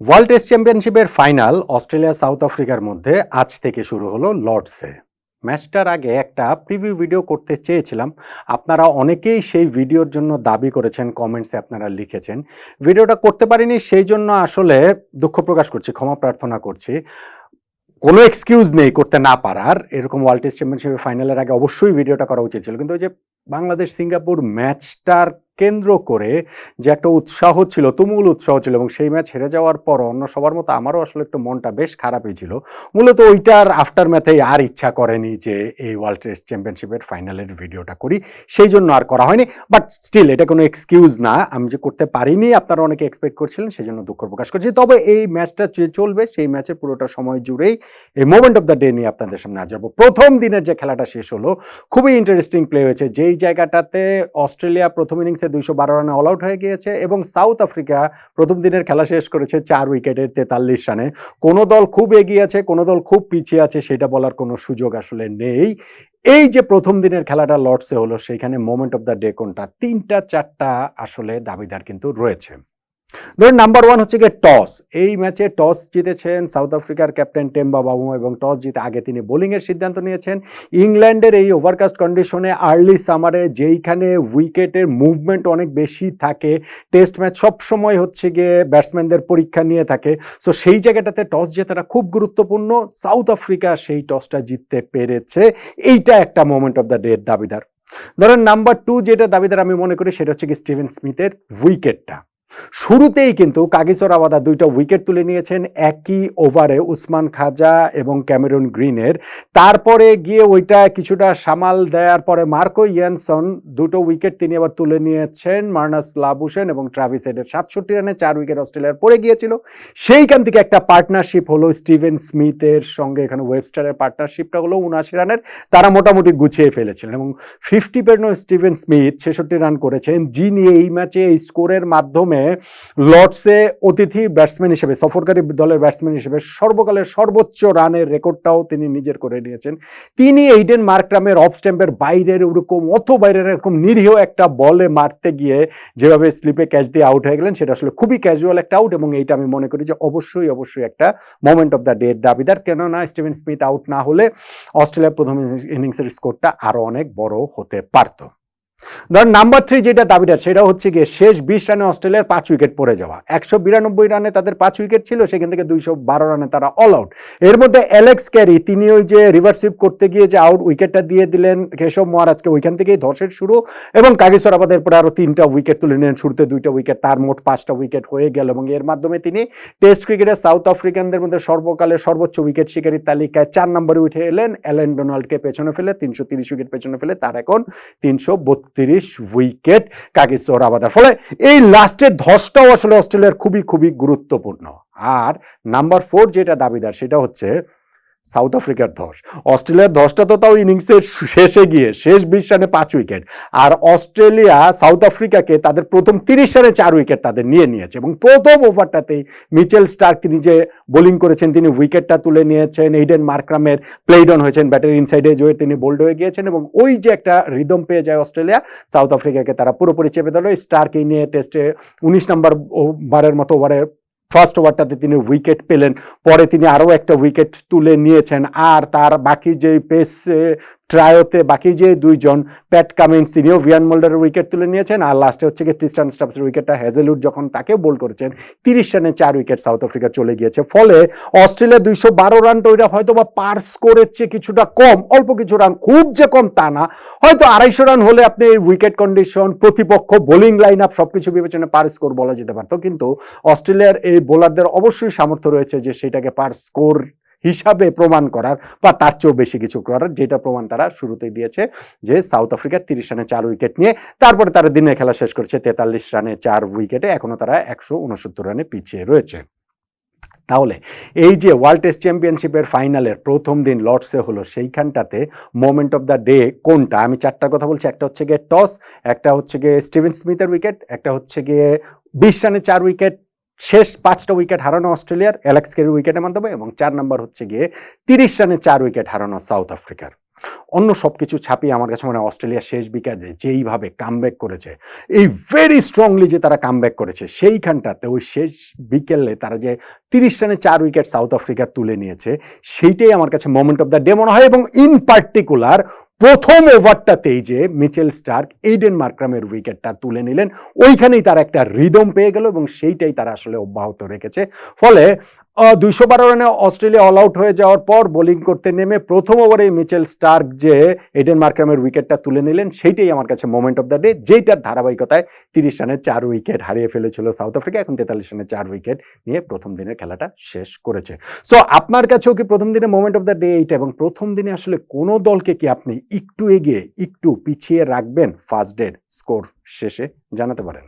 World test চ্যাম্পিয়নশিপের final Australia South আফ্রিকার মধ্যে আজ থেকে শুরু হলো লর্ডসে। ম্যাচটার আগে একটা প্রিভিউ ভিডিও করতে চেয়েছিলাম। আপনারা অনেকেই সেই ভিডিওর জন্য দাবি করেছেন, কমেন্টসে আপনারা লিখেছেন। ভিডিওটা করতে পারিনি, সেই জন্য আসলে দুঃখ প্রকাশ করছি, ক্ষমা প্রার্থনা করছি। কোনো এক্সকিউজ নেই করতে না পারার। এরকম ওয়ার্ল্ড টেস্ট চ্যাম্পিয়নশিপের ফাইনালের আগে অবশ্যই ভিডিওটা করা উচিত ছিল। কিন্তু ওই যে বাংলাদেশ সিঙ্গাপুর ম্যাচটার কেন্দ্র করে যে একটা উৎসাহ ছিল, তুমুল উৎসাহ ছিল এবং সেই ম্যাচ হেরে যাওয়ার পর অন্য সবার মতো আমারও আসলে একটু মনটা বেশ খারাপই ছিল। মূলত ওইটার আফটার ম্যাথেই আর ইচ্ছা করেনি যে এই ওয়ার্ল্ড টেস্ট চ্যাম্পিয়নশিপের ফাইনালের ভিডিওটা করি, সেই জন্য আর করা হয়নি। বাট স্টিল এটা কোনো এক্সকিউজ না, আমি যে করতে পারিনি, আপনারা অনেকে এক্সপেক্ট করছিলেন, সেই জন্য দুঃখ প্রকাশ করছি। তবে এই ম্যাচটা যে চলবে, সেই ম্যাচের পুরোটা সময় জুড়েই এই মোমেন্ট অফ দ্য ডে নিয়ে আপনাদের সামনে আজ যাব প্রথম দিনের যে খেলাটা শেষ হলো, খুবই ইন্টারেস্টিং প্লে হয়েছে। যেই জায়গাটাতে অস্ট্রেলিয়া প্রথম ইনিংসে দুইশো বারো রানে অল আউট হয়ে গিয়েছে এবং সাউথ আফ্রিকা প্রথম দিনের খেলা শেষ করেছে চার উইকেটের তেতাল্লিশ রানে। কোনো দল খুব এগিয়ে আছে, কোনো দল খুব পিছিয়ে আছে, সেটা বলার কোনো সুযোগ আসলে নেই। এই যে প্রথম দিনের খেলাটা লর্ডসে হলো সেইখানে মোমেন্ট অফ দ্য ডে কোনটা? তিনটা, চারটা আসলে দাবিদার কিন্তু রয়েছে। ধরুন নাম্বার ওয়ান হচ্ছে গিয়ে টস। এই ম্যাচে টস জিতেছেন সাউথ আফ্রিকার ক্যাপ্টেন টেম্বা বাবু এবং টস জিতে আগে তিনি বোলিংয়ের সিদ্ধান্ত নিয়েছেন। ইংল্যান্ডের এই ওভারকাস্ট কন্ডিশনে আর্লি সামারে যেইখানে উইকেটের মুভমেন্ট অনেক বেশি থাকে টেস্ট ম্যাচ সবসময় হচ্ছে গিয়ে ব্যাটসম্যানদের পরীক্ষা নিয়ে থাকে। সো সেই জায়গাটাতে টস জেতাটা খুব গুরুত্বপূর্ণ। সাউথ আফ্রিকা সেই টসটা জিততে পেরেছে। এইটা একটা মোমেন্ট অফ দ্য ডের দাবিদার। ধরেন নাম্বার টু যেটা দাবিদার আমি মনে করি সেটা হচ্ছে কি স্টিভেন স্মিথের উইকেটটা শুরুতেই কিন্তু কাগিসর আবাদা দুইটা উইকেট তুলে নিয়েছেন একই ওভারে উসমান খাজা এবং ক্যামেরুন গ্রিনের। তারপরে গিয়ে ওইটা কিছুটা সামাল দেওয়ার পরে মার্কো ইয়ানসন দুটো উইকেট তিনি আবার তুলে নিয়েছেন, মার্নাস লাবুসেন এবং ট্রাভিস হেডের সাতষট্টি রানে চার উইকেট অস্ট্রেলিয়ার পড়ে গিয়েছিল। সেইখান থেকে একটা পার্টনারশিপ হলো স্টিভেন স্মিথের সঙ্গে, এখানে ওয়েবস্টারের পার্টনারশিপটা হলো উনআশি রানের। তারা মোটামুটি গুছিয়ে ফেলেছিলেন এবং ফিফটি পেরনো স্টিভেন স্মিথ ছেষট্টি রান করেছেন। যিনি এই ম্যাচে এই স্কোরের মাধ্যমে লর্ডসে অতিথি ব্যাটসম্যান হিসেবে, সফরকারী দলের ব্যাটসম্যান হিসেবে সর্বকালের সর্বোচ্চ রানের রেকর্ডটাও তিনি নিজের করে নিয়েছেন। তিনি এইডেন মার্করামের অফ স্ট্যাম্পের বাইরের ওরকম অত বাইরের এরকম নিরীহ একটা বলে মারতে গিয়ে যেভাবে স্লিপে ক্যাচ দিয়ে আউট হয়ে গেলেন, সেটা আসলে খুবই ক্যাজুয়াল একটা আউট এবং এইটা আমি মনে করি যে অবশ্যই অবশ্যই একটা মোমেন্ট অফ দ্য ডে দাবিদার। কেননা স্টিভেন স্মিথ আউট না হলে অস্ট্রেলিয়ার প্রথম ইনিংসের স্কোরটা আরও অনেক বড় হতে পারতো। ধর নাম্বার থ্রি যেটা দাবিটা সেটা হচ্ছে গিয়ে শেষ বিশ রানে অস্ট্রেলিয়ার পাঁচ উইকেট পড়ে যাওয়া। একশো বিরানব্বই রানে তাদের পাঁচ উইকেট ছিল, সেখান থেকে দুইশো বারো রানে তারা অল আউট এর মধ্যে অ্যালেক্স ক্যারি তিনি ওই যে রিভার্সিভ করতে গিয়ে যে আউট উইকেটটা দিয়ে দিলেন, কেশব মহারাজকে ওইখান থেকেই ধসের শুরু এবং কাগেশ্বর আবাদের পরে আরও তিনটা উইকেট তুলে নিলেন, শুরুতে দুইটা উইকেট তার মোট পাঁচটা উইকেট হয়ে গেল এবং এর মাধ্যমে তিনি টেস্ট ক্রিকেটে সাউথ আফ্রিকানদের মধ্যে সর্বকালের সর্বোচ্চ উইকেট শিকারীর তালিকায় চার নম্বরে উঠে এলেন। অ্যালেন ডোনাল্ডকে পেছনে ফেলে, তিনশো তিরিশ উইকেট পেছনে ফেলে, তার এখন তিনশো বত্রিশ উইকেট কাগিসোর আবাদার? ফলে এই লাস্টের ধসটাও আসলে অস্ট্রেলিয়ার খুবই খুবই গুরুত্বপূর্ণ। আর নাম্বার ফোর যেটা দাবিদার, সেটা হচ্ছে সাউথ আফ্রিকার ধস অস্ট্রেলিয়ার ধসটা তো তাও ইনিংসের শেষে গিয়ে, শেষ বিশ রানে পাঁচ উইকেট। আর অস্ট্রেলিয়া সাউথ আফ্রিকাকে তাদের প্রথম তিরিশ রানে চার উইকেট তাদের নিয়ে নিয়েছে এবং প্রথম ওভারটাতেই মিচেল স্টার্ক তিনি যে বোলিং করেছেন, তিনি উইকেটটা তুলে নিয়েছেন, এইডেন মার্ক্রামের প্লেড অন হয়েছেন ব্যাটের ইনসাইডে জয়ে তিনি বোল্ড হয়ে গিয়েছেন এবং ওই যে একটা রিদম পেয়ে যায় অস্ট্রেলিয়া, সাউথ আফ্রিকাকে তারা পুরোপুরি চেপে দিল স্টার্ক এই নিয়ে টেস্টে উনিশ নম্বর ওভারের মতো ওভারে ফার্স্ট ওভারটাতে তিনি উইকেট পেলেন, পরে তিনি আরও একটা উইকেট তুলে নিয়েছেন। আর তার বাকি যে পেস ট্রায়োতে বাকি যে দুইজন প্যাট কামিন্স, তিনিও ভিয়ান মোল্ডারের উইকেট তুলে নিয়েছেন। আর লাস্টে হচ্ছে কি ট্রিস্টান স্টাফসের উইকেটটা হ্যাজেলউড যখন তাকে বোল করেছেন, তিরিশ রানে চার উইকেট সাউথ আফ্রিকা চলে গিয়েছে। ফলে অস্ট্রেলিয়া দুইশো বারো রানটা ওইটা হয়তো বা পার্স করেছে কিছুটা কম, অল্প কিছু রান খুব যে কম তা না। হয়তো আড়াইশো রান হলে আপনি এই উইকেট কন্ডিশন প্রতিপক্ষ বোলিং লাইন আপ সব কিছু বিবেচনা পার স্কোর বলা যেতে পারতো। কিন্তু অস্ট্রেলিয়ার এই বোলারদের অবশ্যই সামর্থ্য রয়েছে যে সেটাকে পার স্কোর হিসাবে প্রমাণ করার বা তার চেয়েও বেশি কিছু করার যেটা প্রমাণ তারা শুরুতেই দিয়েছে যে সাউথ আফ্রিকার তিরিশ রানে চার উইকেট নিয়ে তারপরে তারা দিনের খেলা শেষ করেছে তেতাল্লিশ রানে চার উইকেটে। এখনও তারা একশো উনসত্তর রানে পিছিয়ে রয়েছে। তাহলে এই যে ওয়ার্ল্ড টেস্ট চ্যাম্পিয়নশিপের ফাইনালের প্রথম দিন লর্ডসে হলো সেইখানটাতে মোমেন্ট অফ দ্য ডে কোনটা? আমি চারটার কথা বলছি, একটা হচ্ছে গিয়ে টস, একটা হচ্ছে গিয়ে স্টিভেন স্মিথের উইকেট, একটা হচ্ছে গিয়ে বিশ রানে চার উইকেট শেষ পাঁচটা উইকেট হারানো অস্ট্রেলিয়ার অ্যালেক্স কেরির উইকেটের মাধ্যমে এবং চার নম্বর হচ্ছে গিয়ে তিরিশ রানে চার উইকেট হারানো সাউথ আফ্রিকার। অন্য সব কিছু ছাপিয়ে আমার কাছে মনে হয় অস্ট্রেলিয়া শেষ বিকাজে যেইভাবে কামব্যাক করেছে, এই ভেরি স্ট্রংলি যে তারা কামব্যাক করেছে, সেইখানটাতে ওই শেষ বিকেলে তারা যে তিরিশ রানে চার উইকেট সাউথ আফ্রিকার তুলে নিয়েছে, সেইটাই আমার কাছে মোমেন্ট অফ দ্য ডে মনে হয় এবং ইন পার্টিকুলার প্রথম ওভারটাতেই যে মিচেল স্টার্ক এইডেন মার্ক্রামের উইকেটটা তুলে নিলেন, ওইখানেই তার একটা রিদম পেয়ে গেল এবং সেইটাই তারা আসলে অব্যাহত রেখেছে। ফলে দুইশো বারো রানে অস্ট্রেলিয়া অল আউট হয়ে যাওয়ার পর বোলিং করতে নেমে প্রথম ওভারে মিচেল স্টার্ক যে এডেন মার্ক্রামের উইকেটটা তুলে নিলেন, সেইটাই আমার কাছে মোমেন্ট অফ দ্য ডে যেইটার ধারাবাহিকতায় তিরিশ রানে চার উইকেট হারিয়ে ফেলেছিল সাউথ আফ্রিকা, এখন তেতাল্লিশ রানে চার উইকেট নিয়ে প্রথম দিনের খেলাটা শেষ করেছে। সো আপনার কাছেও কি প্রথম দিনে মোমেন্ট অফ দ্য ডে এইটা এবং প্রথম দিনে আসলে কোনো দলকে কি আপনি একটু এগিয়ে একটু পিছিয়ে রাখবেন ফার্স্ট ডের স্কোর শেষে জানাতে পারেন।